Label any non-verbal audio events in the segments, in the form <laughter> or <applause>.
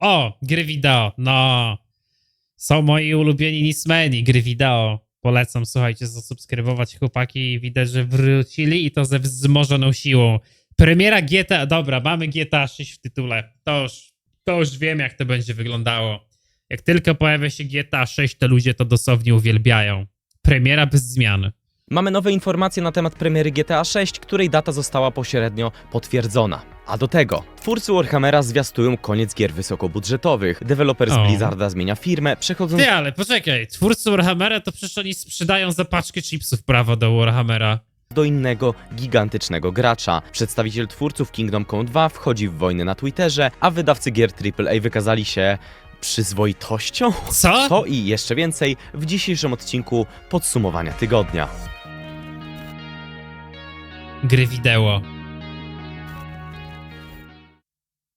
O, gry wideo, no. Są moi ulubieni Nismeni, gry wideo. Polecam, słuchajcie, zasubskrybować chłopaki widać, że wrócili i to ze wzmożoną siłą. Premiera GTA, dobra, mamy GTA 6 w tytule. To już, to już wiem, jak to będzie wyglądało. Jak tylko pojawia się GTA 6, to ludzie to dosłownie uwielbiają. Premiera bez zmian. Mamy nowe informacje na temat premiery GTA 6, której data została pośrednio potwierdzona. A do tego, twórcy Warhammera zwiastują koniec gier wysokobudżetowych. Deweloper z O. Blizzarda zmienia firmę, przechodząc Ty, ale poczekaj, twórcy Warhammera to przecież oni sprzedają za paczkę chipsów prawo do Warhammera. do innego gigantycznego gracza. Przedstawiciel twórców Kingdom Come 2 wchodzi w wojnę na Twitterze, a wydawcy gier AAA wykazali się przyzwoitością? Co? To i jeszcze więcej w dzisiejszym odcinku podsumowania tygodnia. Gry wideo.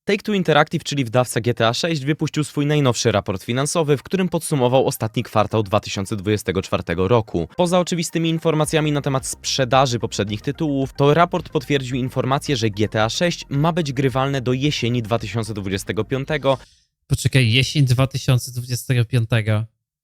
Take-Two Interactive, czyli wydawca GTA 6, wypuścił swój najnowszy raport finansowy, w którym podsumował ostatni kwartał 2024 roku. Poza oczywistymi informacjami na temat sprzedaży poprzednich tytułów, to raport potwierdził informację, że GTA 6 ma być grywalne do jesieni 2025, Poczekaj, jesień 2025.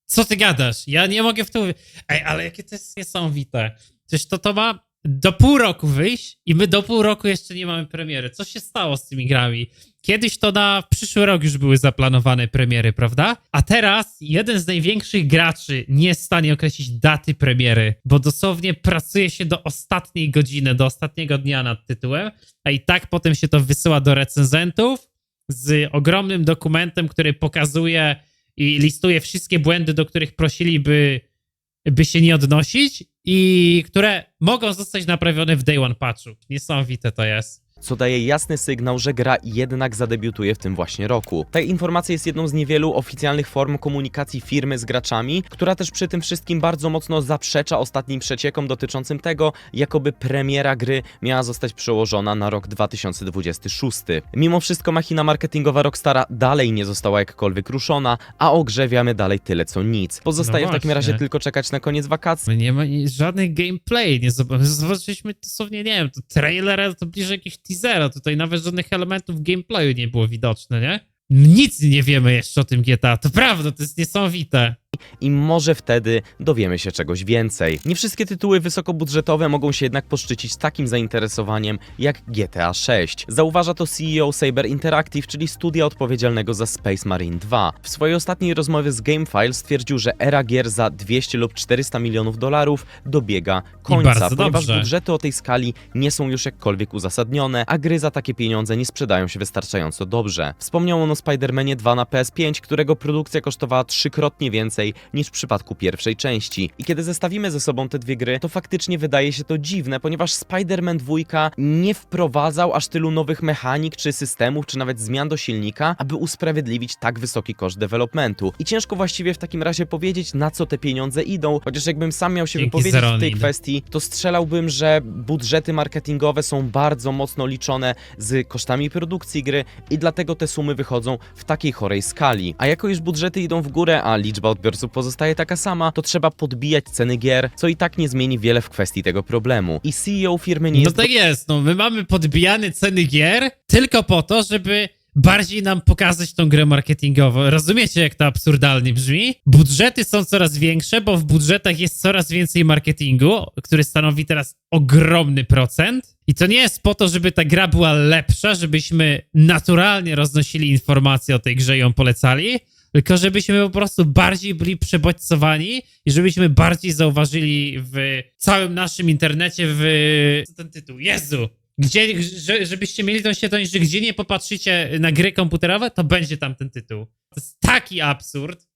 Co ty gadasz? Ja nie mogę w to. Ej, ale jakie to jest niesamowite. Przecież to, to ma do pół roku wyjść i my do pół roku jeszcze nie mamy premiery. Co się stało z tymi grami? Kiedyś to na przyszły rok już były zaplanowane premiery, prawda? A teraz jeden z największych graczy nie jest w stanie określić daty premiery, bo dosłownie pracuje się do ostatniej godziny, do ostatniego dnia nad tytułem, a i tak potem się to wysyła do recenzentów z ogromnym dokumentem, który pokazuje i listuje wszystkie błędy, do których prosiliby by się nie odnosić i które mogą zostać naprawione w day one patchu. Niesamowite to jest. Co daje jasny sygnał, że gra jednak zadebiutuje w tym właśnie roku. Ta informacja jest jedną z niewielu oficjalnych form komunikacji firmy z graczami, która też przy tym wszystkim bardzo mocno zaprzecza ostatnim przeciekom dotyczącym tego, jakoby premiera gry miała zostać przełożona na rok 2026. Mimo wszystko machina marketingowa Rockstara dalej nie została jakkolwiek ruszona, a o grze wiemy dalej tyle co nic. Pozostaje No w takim razie tylko czekać na koniec wakacji. Nie ma żadnych gameplay, nie zob- zobaczyliśmy dosłownie, nie wiem, to trailera to bliżej teasera, tutaj nawet żadnych elementów gameplayu nie było widoczne, nie? Nic nie wiemy jeszcze o tym GTA, to prawda, to jest niesamowite. I może wtedy dowiemy się czegoś więcej. Nie wszystkie tytuły wysokobudżetowe mogą się jednak poszczycić takim zainteresowaniem jak GTA 6. Zauważa to CEO Saber Interactive, czyli studia odpowiedzialnego za Space Marine 2. W swojej ostatniej rozmowie z Gamefile stwierdził, że era gier za 200 lub 400 milionów dolarów dobiega końca, ponieważ dobrze. budżety o tej skali nie są już jakkolwiek uzasadnione, a gry za takie pieniądze nie sprzedają się wystarczająco dobrze. Wspomniał on o Spider-Manie 2 na PS5, którego produkcja kosztowała trzykrotnie więcej niż w przypadku pierwszej części. I kiedy zestawimy ze sobą te dwie gry, to faktycznie wydaje się to dziwne, ponieważ Spider-Man 2 nie wprowadzał aż tylu nowych mechanik, czy systemów, czy nawet zmian do silnika, aby usprawiedliwić tak wysoki koszt developmentu. I ciężko właściwie w takim razie powiedzieć, na co te pieniądze idą, chociaż jakbym sam miał się Dzięki wypowiedzieć w tej Zeronid. kwestii, to strzelałbym, że budżety marketingowe są bardzo mocno liczone z kosztami produkcji gry i dlatego te sumy wychodzą w takiej chorej skali. A jako już budżety idą w górę, a liczba odbiorców pozostaje taka sama, to trzeba podbijać ceny gier, co i tak nie zmieni wiele w kwestii tego problemu. I CEO firmy nie No jest tak jest, no my mamy podbijane ceny gier tylko po to, żeby bardziej nam pokazać tą grę marketingową. Rozumiecie, jak to absurdalnie brzmi? Budżety są coraz większe, bo w budżetach jest coraz więcej marketingu, który stanowi teraz ogromny procent. I to nie jest po to, żeby ta gra była lepsza, żebyśmy naturalnie roznosili informacje o tej grze i ją polecali, tylko żebyśmy po prostu bardziej byli przebodźcowani i żebyśmy bardziej zauważyli w całym naszym internecie w... Ten tytuł? Jezu! Gdzie, że, żebyście mieli tą świadomość, że gdzie nie popatrzycie na gry komputerowe, to będzie tam ten tytuł. To jest taki absurd.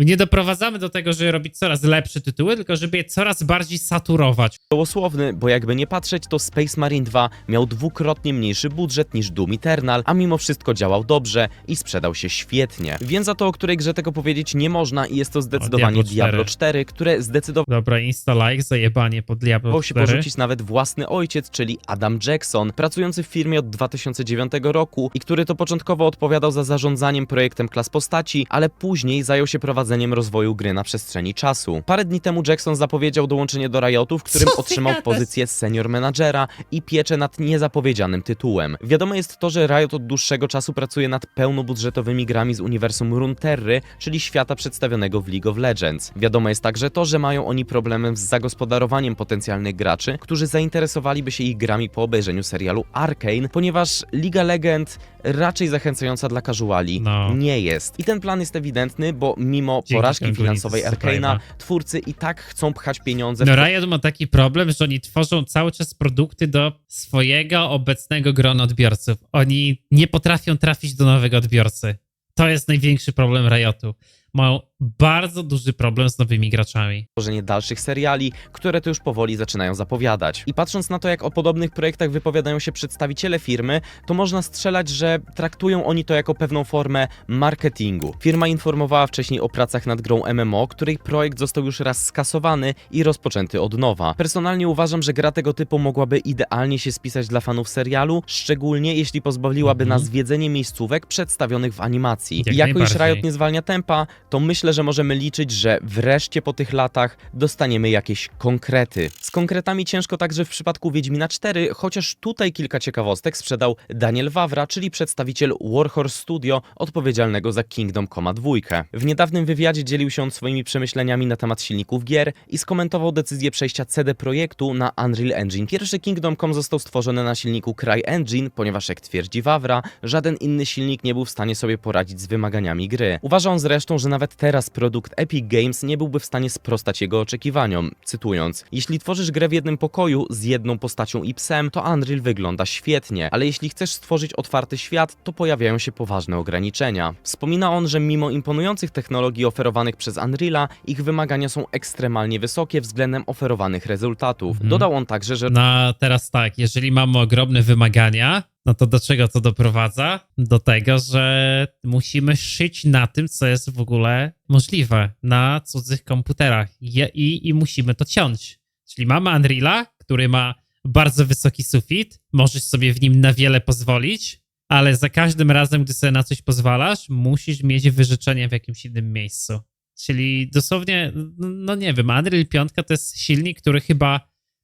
Nie doprowadzamy do tego, żeby robić coraz lepsze tytuły, tylko żeby je coraz bardziej saturować. gołosłowny, bo jakby nie patrzeć, to Space Marine 2 miał dwukrotnie mniejszy budżet niż Doom Eternal, a mimo wszystko działał dobrze i sprzedał się świetnie. Wiem za to, o której grze tego powiedzieć nie można i jest to zdecydowanie Diablo 4. Diablo 4, które zdecydowało Dobra, insta like, zajebanie pod Diablo się 4. porzucić nawet własny ojciec, czyli Adam Jackson, pracujący w firmie od 2009 roku i który to początkowo odpowiadał za zarządzaniem projektem klas postaci, ale później zajął się prowadzeniem prowadzeniem rozwoju gry na przestrzeni czasu. Parę dni temu Jackson zapowiedział dołączenie do Riotu, w którym Co ty otrzymał gadasz? pozycję senior menadżera i pieczę nad niezapowiedzianym tytułem. Wiadomo jest to, że Riot od dłuższego czasu pracuje nad pełnobudżetowymi grami z uniwersum Runeterry, czyli świata przedstawionego w League of Legends. Wiadomo jest także to, że mają oni problem z zagospodarowaniem potencjalnych graczy, którzy zainteresowaliby się ich grami po obejrzeniu serialu Arcane, ponieważ Liga Legend raczej zachęcająca dla casuali No. nie jest. I ten plan jest ewidentny, bo mimo Dzięki porażki finansowej Supreme'a. twórcy i tak chcą pchać pieniądze No Riot ma taki problem, że oni tworzą cały czas produkty do swojego obecnego grona odbiorców. Oni nie potrafią trafić do nowego odbiorcy. To jest największy problem Riotu. Mają bardzo duży problem z nowymi graczami. tworzenie dalszych seriali, które to już powoli zaczynają zapowiadać. I patrząc na to, jak o podobnych projektach wypowiadają się przedstawiciele firmy, to można strzelać, że traktują oni to jako pewną formę marketingu. Firma informowała wcześniej o pracach nad grą MMO, której projekt został już raz skasowany i rozpoczęty od nowa. Personalnie uważam, że gra tego typu mogłaby idealnie się spisać dla fanów serialu, szczególnie jeśli pozbawiłaby Mhm. nas zwiedzenie miejscówek przedstawionych w animacji. Jak I jako iż. Riot nie zwalnia tempa, to myślę, że możemy liczyć, że wreszcie po tych latach dostaniemy jakieś konkrety. Z konkretami ciężko także w przypadku Wiedźmina 4, chociaż tutaj kilka ciekawostek sprzedał Daniel Wawra, czyli przedstawiciel Warhorse Studio odpowiedzialnego za Kingdom Come 2. W niedawnym wywiadzie dzielił się on swoimi przemyśleniami na temat silników gier i skomentował decyzję przejścia CD Projektu na Unreal Engine. Pierwszy Kingdom Come został stworzony na silniku CryEngine, ponieważ jak twierdzi Wawra, żaden inny silnik nie był w stanie sobie poradzić z wymaganiami gry. Uważa on zresztą, że nawet teraz produkt Epic Games nie byłby w stanie sprostać jego oczekiwaniom. Cytując: Jeśli tworzysz grę w jednym pokoju z jedną postacią i psem, to Unreal wygląda świetnie, ale jeśli chcesz stworzyć otwarty świat, to pojawiają się poważne ograniczenia. Wspomina on, że mimo imponujących technologii oferowanych przez Unreala, ich wymagania są ekstremalnie wysokie względem oferowanych rezultatów. Mhm. Dodał on także, że No a teraz tak, jeżeli mamy ogromne wymagania, no to do czego to doprowadza? Do tego, że musimy szyć na tym, co jest w ogóle możliwe na cudzych komputerach Je, i, i musimy to ciąć. Czyli mamy Unreala, który ma bardzo wysoki sufit, możesz sobie w nim na wiele pozwolić, ale za każdym razem, gdy sobie na coś pozwalasz, musisz mieć wyrzeczenie w jakimś innym miejscu. Czyli dosłownie, no nie wiem, Unreal 5 to jest silnik, który chyba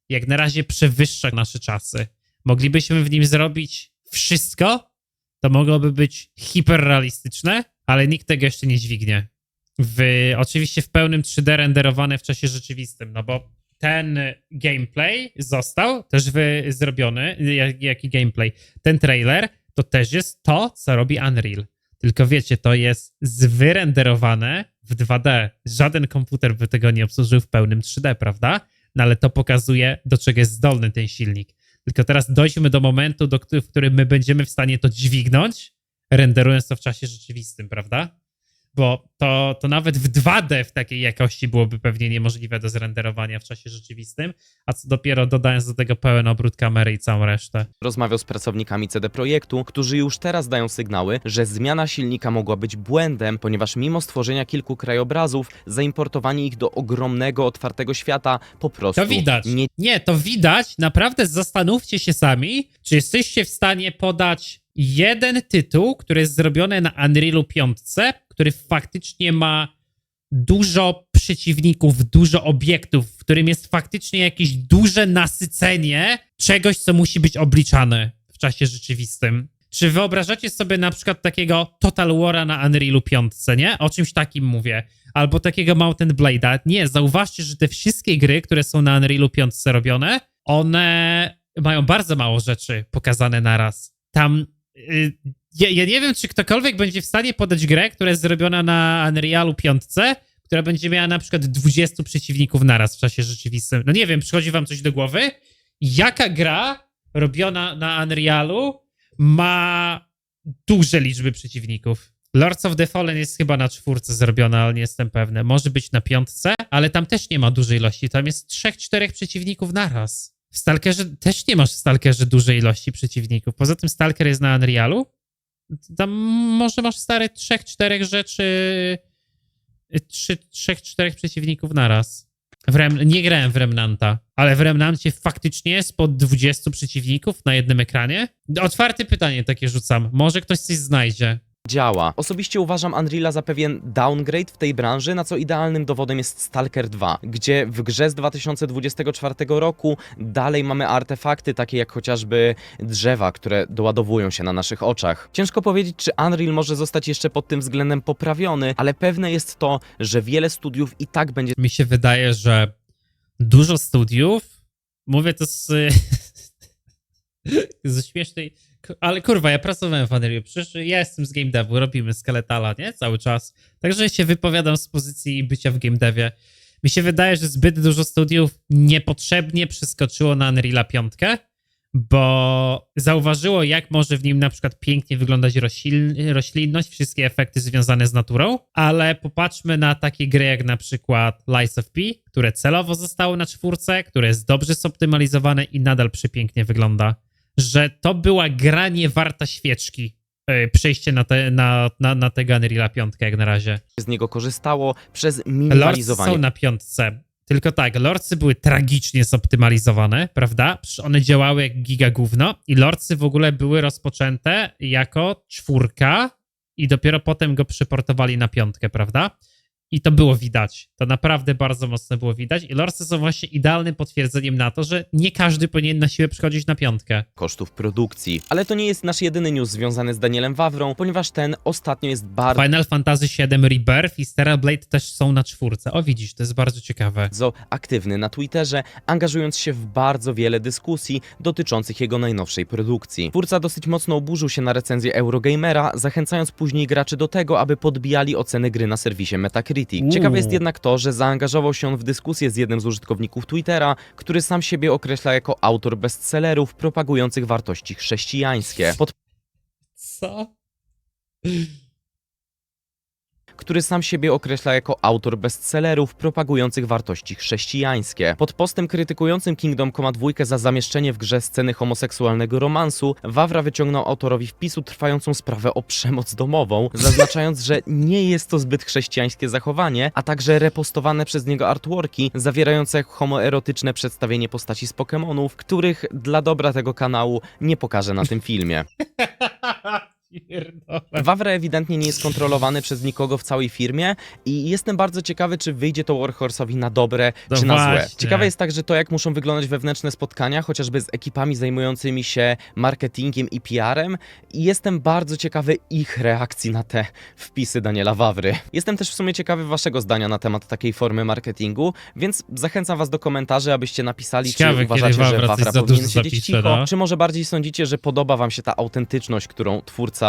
jak na razie przewyższa nasze czasy. Moglibyśmy w nim zrobić wszystko, to mogłoby być hiperrealistyczne, ale nikt tego jeszcze nie dźwignie. W, oczywiście w pełnym 3D renderowane w czasie rzeczywistym, no bo ten gameplay został też wy, zrobiony, jak, jaki gameplay, ten trailer to też jest to, co robi Unreal. Tylko wiecie, to jest zwyrenderowane w 2D. Żaden komputer by tego nie obsłużył w pełnym 3D, prawda? No ale to pokazuje, do czego jest zdolny ten silnik. Tylko teraz dojdźmy do momentu, do, w którym my będziemy w stanie to dźwignąć, renderując to w czasie rzeczywistym, prawda? Bo to, to nawet w 2D w takiej jakości byłoby pewnie niemożliwe do zrenderowania w czasie rzeczywistym, a co dopiero dodając do tego pełen obrót kamery i całą resztę. rozmawiał z pracownikami CD Projektu, którzy już teraz dają sygnały, że zmiana silnika mogła być błędem, ponieważ mimo stworzenia kilku krajobrazów, zaimportowanie ich do ogromnego, otwartego świata po prostu To widać. nie Nie, to widać. Naprawdę zastanówcie się sami, czy jesteście w stanie podać jeden tytuł, który jest zrobiony na Unrealu 5, który faktycznie ma dużo przeciwników, dużo obiektów, w którym jest faktycznie jakieś duże nasycenie czegoś, co musi być obliczane w czasie rzeczywistym. Czy wyobrażacie sobie na przykład takiego Total War'a na Unrealu 5, nie? O czymś takim mówię. Albo takiego Mountain Blade'a. Nie, zauważcie, że te wszystkie gry, które są na Unrealu 5 robione, one mają bardzo mało rzeczy pokazane naraz. Tam y, ja, ja nie wiem, czy ktokolwiek będzie w stanie podać grę, która jest zrobiona na Unrealu 5, która będzie miała na przykład 20 przeciwników naraz w czasie rzeczywistym. No nie wiem, przychodzi wam coś do głowy? Jaka gra robiona na Unrealu ma duże liczby przeciwników? Lords of the Fallen jest chyba na czwórce zrobiona, ale nie jestem pewny. Może być na piątce, ale tam też nie ma dużej ilości. Tam jest trzech, czterech przeciwników naraz. W Stalkerze też nie masz w Stalkerze dużej ilości przeciwników. Poza tym Stalker jest na Unrealu. Tam może masz stare trzech, czterech rzeczy, trzy, trzech, czterech przeciwników naraz. W Rem, nie grałem w Remnanta, ale w Remnancie faktycznie jest pod 20 przeciwników na jednym ekranie. Otwarte pytanie takie rzucam. Może ktoś coś znajdzie. Działa. Osobiście uważam Unreala za pewien downgrade w tej branży, na co idealnym dowodem jest Stalker 2, gdzie w grze z 2024 roku dalej mamy artefakty takie jak chociażby drzewa, które doładowują się na naszych oczach. Ciężko powiedzieć, czy Unreal może zostać jeszcze pod tym względem poprawiony, ale pewne jest to, że wiele studiów i tak będzie Mi się wydaje, że dużo studiów, mówię to z, <laughs> ze śmiesznej, ale kurwa, ja pracowałem w Unreal, przecież ja jestem z game devu, robimy skeletala, nie? Cały czas. Także się wypowiadam z pozycji bycia w game devie. Mi się wydaje, że zbyt dużo studiów niepotrzebnie przeskoczyło na Unreala 5, bo zauważyło, jak może w nim na przykład pięknie wyglądać roślin, roślinność, wszystkie efekty związane z naturą, ale popatrzmy na takie gry jak na przykład Lies of P, które celowo zostało na czwórce, które jest dobrze zoptymalizowane i nadal przepięknie wygląda, że to była gra nie warta świeczki. yy, Przejście na, te, na, na, na tego Unreala 5 jak na razie. z niego korzystało przez Lordsy minimalizowanie są na piątce. Tylko tak, Lordsy były tragicznie zoptymalizowane, prawda? Przecież one działały jak giga gówno i Lordsy w ogóle były rozpoczęte jako czwórka i dopiero potem go przyportowali na piątkę, prawda? I to było widać. To naprawdę bardzo mocno było widać. I Lordsy są właśnie idealnym potwierdzeniem na to, że nie każdy powinien na siłę przychodzić na piątkę. kosztów produkcji. Ale to nie jest nasz jedyny news związany z Danielem Wawrą, ponieważ ten ostatnio jest bardzo Final Fantasy VII Rebirth i Stellar Blade też są na czwórce. O widzisz, to jest bardzo ciekawe. bardzo aktywny na Twitterze, angażując się w bardzo wiele dyskusji dotyczących jego najnowszej produkcji. Twórca dosyć mocno oburzył się na recenzję Eurogamera, zachęcając później graczy do tego, aby podbijali oceny gry na serwisie Metacritic. Ciekawe jest Uuu. jednak to, że zaangażował się on w dyskusję z jednym z użytkowników Twittera, który sam siebie określa jako autor bestsellerów propagujących wartości chrześcijańskie. Pod Co? Który sam siebie określa jako autor bestsellerów propagujących wartości chrześcijańskie. Pod postem krytykującym Kingdom Come 2 za zamieszczenie w grze sceny homoseksualnego romansu, Wawra wyciągnął autorowi wpisu trwającą sprawę o przemoc domową, zaznaczając, że nie jest to zbyt chrześcijańskie zachowanie, a także repostowane przez niego artworki zawierające homoerotyczne przedstawienie postaci z Pokémonów, których dla dobra tego kanału nie pokażę na tym filmie. <laughs> Wawra ewidentnie nie jest kontrolowany przez nikogo w całej firmie i jestem bardzo ciekawy, czy wyjdzie to Warhorse'owi na dobre, No czy na złe. właśnie. Ciekawe jest także to, jak muszą wyglądać wewnętrzne spotkania, chociażby z ekipami zajmującymi się marketingiem i PR-em i jestem bardzo ciekawy ich reakcji na te wpisy Daniela Wawry. Jestem też w sumie ciekawy waszego zdania na temat takiej formy marketingu, więc zachęcam was do komentarzy, abyście napisali, Ciekawe, czy uważacie, kiedy że Wawra Wawra powinien siedzieć zapisze, cicho, no. czy może bardziej sądzicie, że podoba wam się ta autentyczność, którą twórca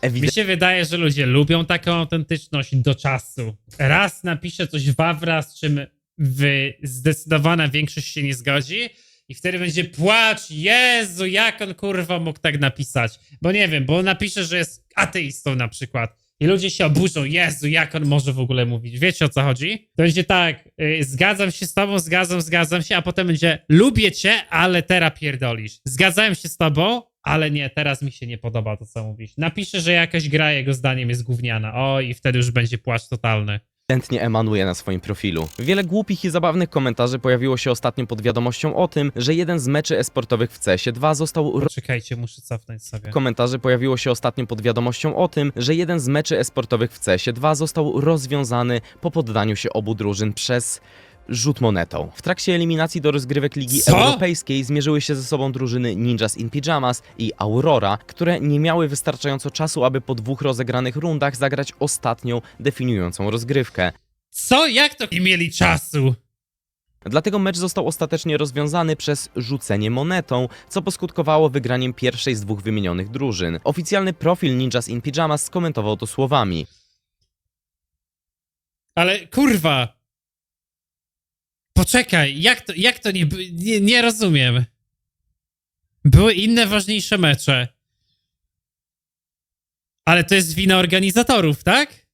ewidentnie Mi się wydaje, że ludzie lubią taką autentyczność do czasu. Raz napisze coś Wawra, z czym wy zdecydowana większość się nie zgodzi i wtedy będzie płacz, Jezu, jak on kurwa mógł tak napisać? Bo nie wiem, bo napisze, że jest ateistą na przykład. I ludzie się oburzą, Jezu, jak on może w ogóle mówić? Wiecie o co chodzi? To będzie tak, y, zgadzam się z tobą, zgadzam, zgadzam się, a potem będzie, lubię cię, ale teraz pierdolisz. Zgadzałem się z tobą, ale nie, teraz mi się nie podoba to, co mówisz. Napiszę, że jakaś gra jego zdaniem jest gówniana. O, i wtedy już będzie płacz totalny. ewidentnie emanuje na swoim profilu. Wiele głupich i zabawnych komentarzy pojawiło się ostatnio pod wiadomością o tym, że jeden z meczy esportowych w CS 2 został Czekajcie, muszę cofnąć sobie. komentarzy pojawiło się ostatnio pod wiadomością o tym, że jeden z meczy esportowych w CS 2 został rozwiązany po poddaniu się obu drużyn przez rzut monetą. W trakcie eliminacji do rozgrywek Ligi Co? Europejskiej zmierzyły się ze sobą drużyny Ninjas in Pyjamas i Aurora, które nie miały wystarczająco czasu, aby po dwóch rozegranych rundach zagrać ostatnią definiującą rozgrywkę. Co? Jak to nie mieli czasu? Dlatego mecz został ostatecznie rozwiązany przez rzucenie monetą, co poskutkowało wygraniem pierwszej z dwóch wymienionych drużyn. Oficjalny profil Ninjas in Pyjamas skomentował to słowami. Ale kurwa. Poczekaj, jak to, jak to nie, nie, nie rozumiem. Były inne ważniejsze mecze. Ale to jest wina organizatorów, tak?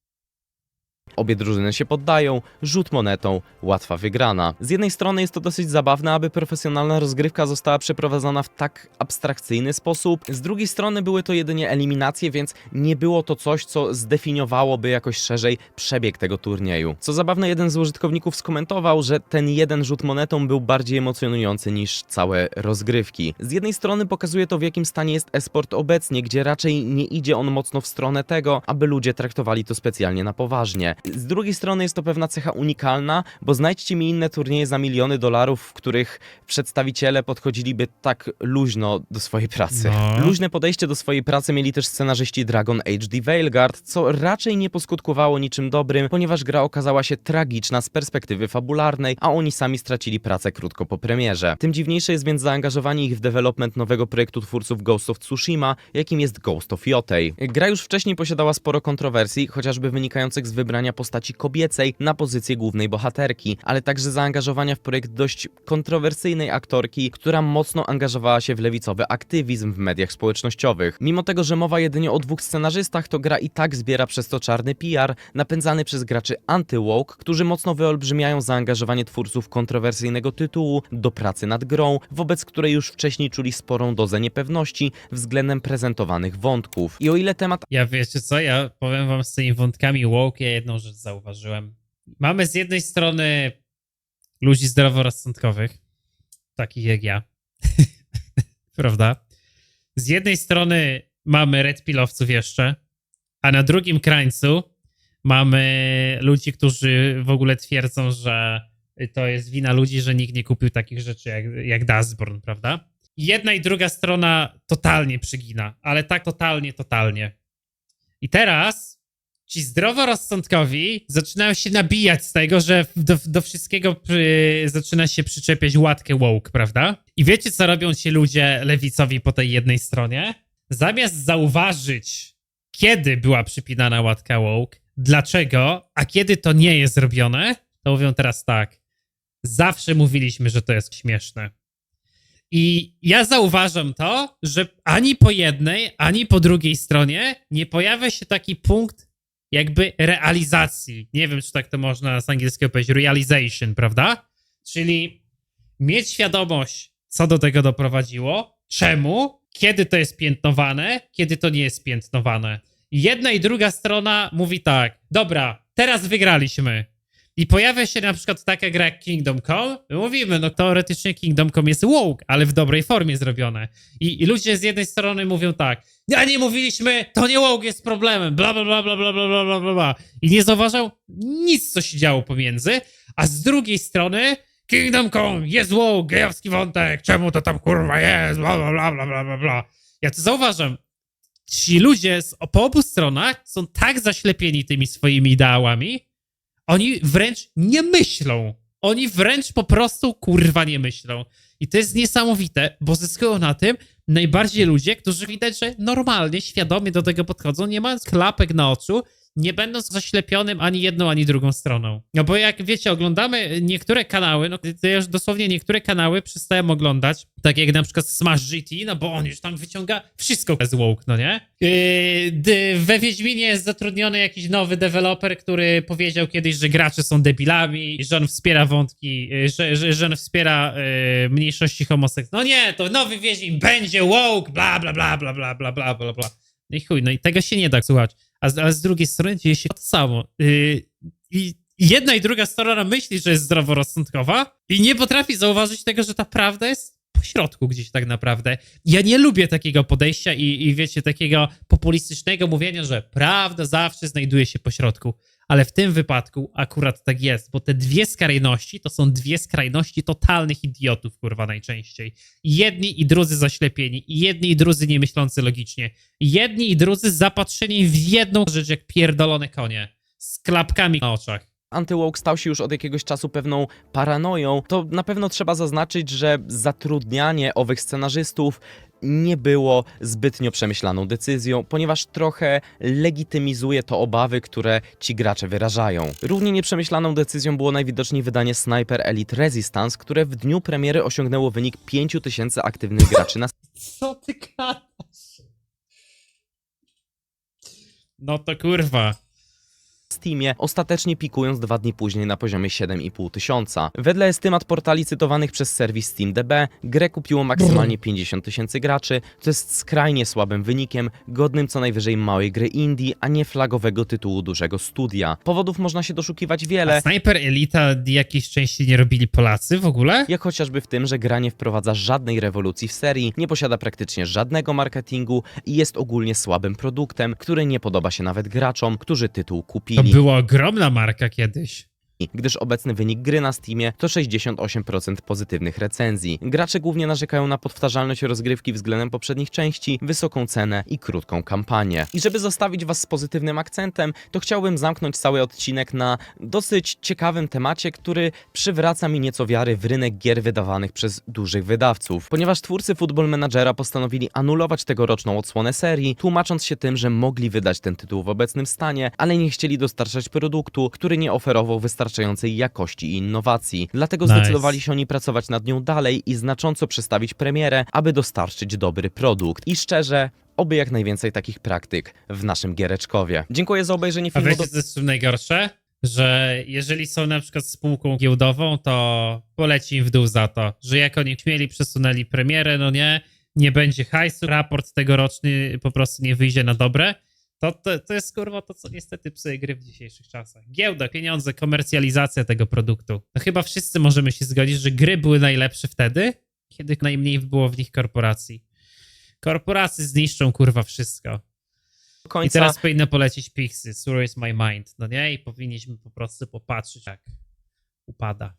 Obie drużyny się poddają, rzut monetą, łatwa wygrana. Z jednej strony jest to dosyć zabawne, aby profesjonalna rozgrywka została przeprowadzona w tak abstrakcyjny sposób, z drugiej strony były to jedynie eliminacje, więc nie było to coś, co zdefiniowałoby jakoś szerzej przebieg tego turnieju. Co zabawne, jeden z użytkowników skomentował, że ten jeden rzut monetą był bardziej emocjonujący niż całe rozgrywki. Z jednej strony pokazuje to, w jakim stanie jest esport obecnie, gdzie raczej nie idzie on mocno w stronę tego, aby ludzie traktowali to specjalnie na poważnie. Z drugiej strony jest to pewna cecha unikalna, bo znajdźcie mi inne turnieje za miliony dolarów, w których przedstawiciele podchodziliby tak luźno do swojej pracy. No. Luźne podejście do swojej pracy mieli też scenarzyści Dragon Age The Veilguard, co raczej nie poskutkowało niczym dobrym, ponieważ gra okazała się tragiczna z perspektywy fabularnej, a oni sami stracili pracę krótko po premierze. Tym dziwniejsze jest więc zaangażowanie ich w development nowego projektu twórców Ghost of Tsushima, jakim jest Ghost of Yotei. Gra już wcześniej posiadała sporo kontrowersji, chociażby wynikających z wybrania postaci kobiecej na pozycję głównej bohaterki, ale także zaangażowania w projekt dość kontrowersyjnej aktorki, która mocno angażowała się w lewicowy aktywizm w mediach społecznościowych. Mimo tego, że mowa jedynie o dwóch scenarzystach, to gra i tak zbiera przez to czarny PR, napędzany przez graczy anty-woke, którzy mocno wyolbrzymiają zaangażowanie twórców kontrowersyjnego tytułu do pracy nad grą, wobec której już wcześniej czuli sporą dozę niepewności względem prezentowanych wątków. I o ile temat Ja wiecie co, ja powiem wam z tymi wątkami woke, ja jedną rzecz zauważyłem. Mamy z jednej strony ludzi zdroworozsądkowych, takich jak ja, <laughs> prawda? Z jednej strony mamy red pillowców jeszcze, a na drugim krańcu mamy ludzi, którzy w ogóle twierdzą, że to jest wina ludzi, że nikt nie kupił takich rzeczy jak, jak Dustborn, prawda? Jedna i druga strona totalnie przygina, ale tak totalnie, totalnie. I teraz ci zdroworozsądkowi zaczynają się nabijać z tego, że do, do wszystkiego przy, zaczyna się przyczepiać łatkę woke, prawda? I wiecie, co robią ci ludzie lewicowi po tej jednej stronie? Zamiast zauważyć, kiedy była przypinana łatka woke, dlaczego, a kiedy to nie jest robione, to mówią teraz tak. Zawsze mówiliśmy, że to jest śmieszne. I ja zauważam to, że ani po jednej, ani po drugiej stronie nie pojawia się taki punkt jakby realizacji. Nie wiem, czy tak to można z angielskiego powiedzieć, realization, prawda? Czyli mieć świadomość, co do tego doprowadziło, czemu, kiedy to jest piętnowane, kiedy to nie jest piętnowane. Jedna i druga strona mówi tak, dobra, teraz wygraliśmy. I pojawia się na przykład taka gra jak Kingdom Come. My mówimy, no teoretycznie Kingdom Come jest woke, ale w dobrej formie zrobione. I, I ludzie z jednej strony mówią tak, a nie mówiliśmy, to nie woke jest problemem, bla bla bla bla bla bla bla bla bla. I nie zauważał nic, co się działo pomiędzy, a z drugiej strony Kingdom Come jest woke, gejowski wątek, czemu to tam kurwa jest, bla bla bla bla bla bla. Ja to zauważam. Ci ludzie z, po obu stronach są tak zaślepieni tymi swoimi ideałami, oni wręcz nie myślą. Oni wręcz po prostu kurwa nie myślą. I to jest niesamowite, bo zyskują na tym najbardziej ludzie, którzy widać, że normalnie, świadomie do tego podchodzą, nie mając klapek na oczu, nie będąc zaślepionym ani jedną, ani drugą stroną. No bo jak wiecie, oglądamy niektóre kanały, no to ja już dosłownie niektóre kanały przestałem oglądać, tak jak na przykład Smash GT, no bo on już tam wyciąga wszystko z woke, no nie? Yy, we Wiedźminie jest zatrudniony jakiś nowy deweloper, który powiedział kiedyś, że gracze są debilami, że on wspiera wątki, yy, że, że, że on wspiera yy, mniejszości homoseksualnych. No nie, to nowy Wiedźmin będzie woke, bla bla bla bla bla bla bla bla bla. No i chuj, no i tego się nie da słuchać. A z, drugiej strony dzieje się to samo. Yy, I jedna i druga strona myśli, że jest zdroworozsądkowa i nie potrafi zauważyć tego, że ta prawda jest po środku gdzieś tak naprawdę. Ja nie lubię takiego podejścia i, i wiecie, takiego populistycznego mówienia, że prawda zawsze znajduje się po środku. Ale w tym wypadku akurat tak jest, bo te dwie skrajności to są dwie skrajności totalnych idiotów, kurwa, najczęściej. Jedni i drudzy zaślepieni, jedni i drudzy nie myślący logicznie. Jedni i drudzy zapatrzeni w jedną rzecz jak pierdolone konie. Z klapkami na oczach. Antywoke stał się już od jakiegoś czasu pewną paranoją, to na pewno trzeba zaznaczyć, że zatrudnianie owych scenarzystów nie było zbytnio przemyślaną decyzją, ponieważ trochę legitymizuje to obawy, które ci gracze wyrażają. Równie nieprzemyślaną decyzją było najwidoczniej wydanie Sniper Elite Resistance, które w dniu premiery osiągnęło wynik 5000 aktywnych graczy na <laughs> Co ty gadasz? No to kurwa. Steamie, ostatecznie pikując dwa dni później na poziomie 7,5 tysiąca. Wedle estymat portali cytowanych przez serwis SteamDB, grę kupiło maksymalnie 50 tysięcy graczy, co jest skrajnie słabym wynikiem, godnym co najwyżej małej gry indie, a nie flagowego tytułu dużego studia. Powodów można się doszukiwać A wiele, Sniper Elita jakiejś części nie robili Polacy w ogóle? jak chociażby w tym, że gra nie wprowadza żadnej rewolucji w serii, nie posiada praktycznie żadnego marketingu i jest ogólnie słabym produktem, który nie podoba się nawet graczom, którzy tytuł kupili. Była ogromna marka kiedyś. Gdyż obecny wynik gry na Steamie to 68% pozytywnych recenzji. Gracze głównie narzekają na powtarzalność rozgrywki względem poprzednich części, wysoką cenę i krótką kampanię. I żeby zostawić was z pozytywnym akcentem, to chciałbym zamknąć cały odcinek na dosyć ciekawym temacie, który przywraca mi nieco wiary w rynek gier wydawanych przez dużych wydawców. Ponieważ twórcy Football Managera postanowili anulować tegoroczną odsłonę serii, tłumacząc się tym, że mogli wydać ten tytuł w obecnym stanie, ale nie chcieli dostarczać produktu, który nie oferował wystarczającej jakości i innowacji. Dlatego Nice. zdecydowali się oni pracować nad nią dalej i znacząco przestawić premierę, aby dostarczyć dobry produkt. I szczerze, oby jak najwięcej takich praktyk w naszym giereczkowie. Dziękuję za obejrzenie A filmu. wiecie, Do... co jest najgorsze? Że jeżeli są na przykład spółką giełdową, to poleci im w dół za to, że jak oni śmieli, przesunęli premierę, no nie, nie będzie hajsu, raport tegoroczny po prostu nie wyjdzie na dobre, to, to, to jest kurwa to, co niestety psuje gry w dzisiejszych czasach. Giełda, pieniądze, komercjalizacja tego produktu. No chyba wszyscy możemy się zgodzić, że gry były najlepsze wtedy, kiedy najmniej było w nich korporacji. Korporacje zniszczą kurwa wszystko. I końca. teraz powinno polecieć Pixie, Sure is my mind, no nie? I powinniśmy po prostu popatrzeć, jak upada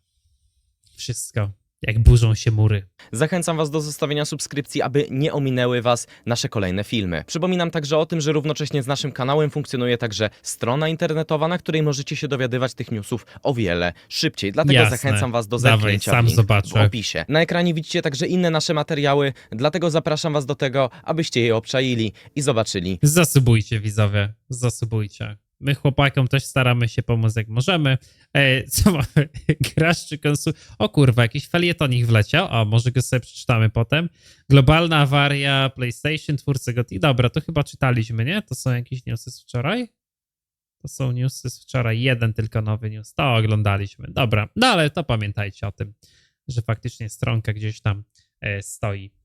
wszystko, jak burzą się mury. Zachęcam Was do zostawienia subskrypcji, aby nie ominęły Was nasze kolejne filmy. Przypominam także o tym, że równocześnie z naszym kanałem funkcjonuje także strona internetowa, na której możecie się dowiadywać tych newsów o wiele szybciej. Dlatego Jasne. zachęcam Was do Dawaj, zerknięcia sam w link zobaczę. w opisie. Na ekranie widzicie także inne nasze materiały, dlatego zapraszam Was do tego, abyście je obczaili i zobaczyli. Zasubujcie, widzowie, zasubujcie. My chłopakom też staramy się pomóc jak możemy. E, co <laughs> mamy? Grasz czy konsul... O kurwa, jakiś felietonik wleciał. O, może go sobie przeczytamy potem. Globalna awaria PlayStation, twórcy GOTY. Dobra, to chyba czytaliśmy, nie? To są jakieś newsy z wczoraj? To są newsy z wczoraj. Jeden tylko nowy news. To oglądaliśmy. Dobra, no ale to pamiętajcie o tym, że faktycznie stronka gdzieś tam e, stoi.